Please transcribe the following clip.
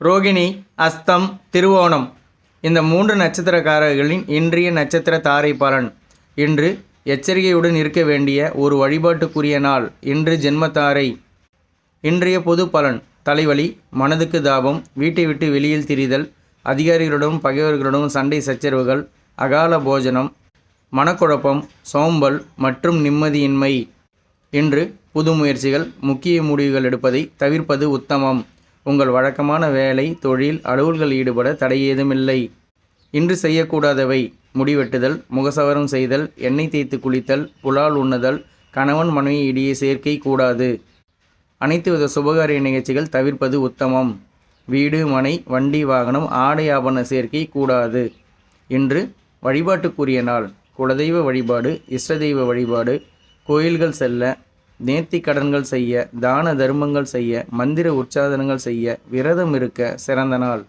ரோகிணி அஸ்தம் திருவோணம். இந்த மூன்று நட்சத்திரக்காரர்களின் இன்றைய நட்சத்திர தாரை பலன். இன்று எச்சரிக்கையுடன் இருக்க வேண்டிய ஒரு வழிபாட்டுக்குரிய நாள். இன்று ஜென்மத்தாரை. இன்றைய பொது பலன் தலைவலி மனதுக்கு தாபம் வீட்டை விட்டு வெளியில் திரிதல் அதிகாரிகளுடன் பகைவர்களுடன் சண்டை சச்சரவுகள் அகால போஜனம் மனக்குழப்பம் சோம்பல் மற்றும் நிம்மதியின்மை. இன்று புது முயற்சிகள் முக்கிய முடிவுகள் எடுப்பதை தவிர்ப்பது உத்தமம். உங்கள் வழக்கமான வேலை தொழில் அலுவல்கள் ஈடுபட தடை ஏதுமில்லை. இன்று செய்யக்கூடாதவை. முடிவெட்டுதல் முகசவரம் செய்தல் எண்ணெய் தேய்த்து குளித்தல் புலால் உண்ணுதல் கணவன் மனைவி இடையே சேர்க்கை கூடாது. அனைத்து வித சுபகாரிய நிகழ்ச்சிகள் தவிர்ப்பது உத்தமம். வீடு மனை வண்டி வாகனம் ஆடை ஆபரண சேர்க்கை கூடாது. இன்று வழிபாட்டுக்குரிய நாள். குலதெய்வ வழிபாடு இஷ்ட தெய்வ வழிபாடு கோயில்கள் செல்ல நேர்த்தி கடன்கள் செய்ய தான தர்மங்கள் செய்ய மந்திர உற்சாதனங்கள் செய்ய விரதம் இருக்க சிறந்த நாள்.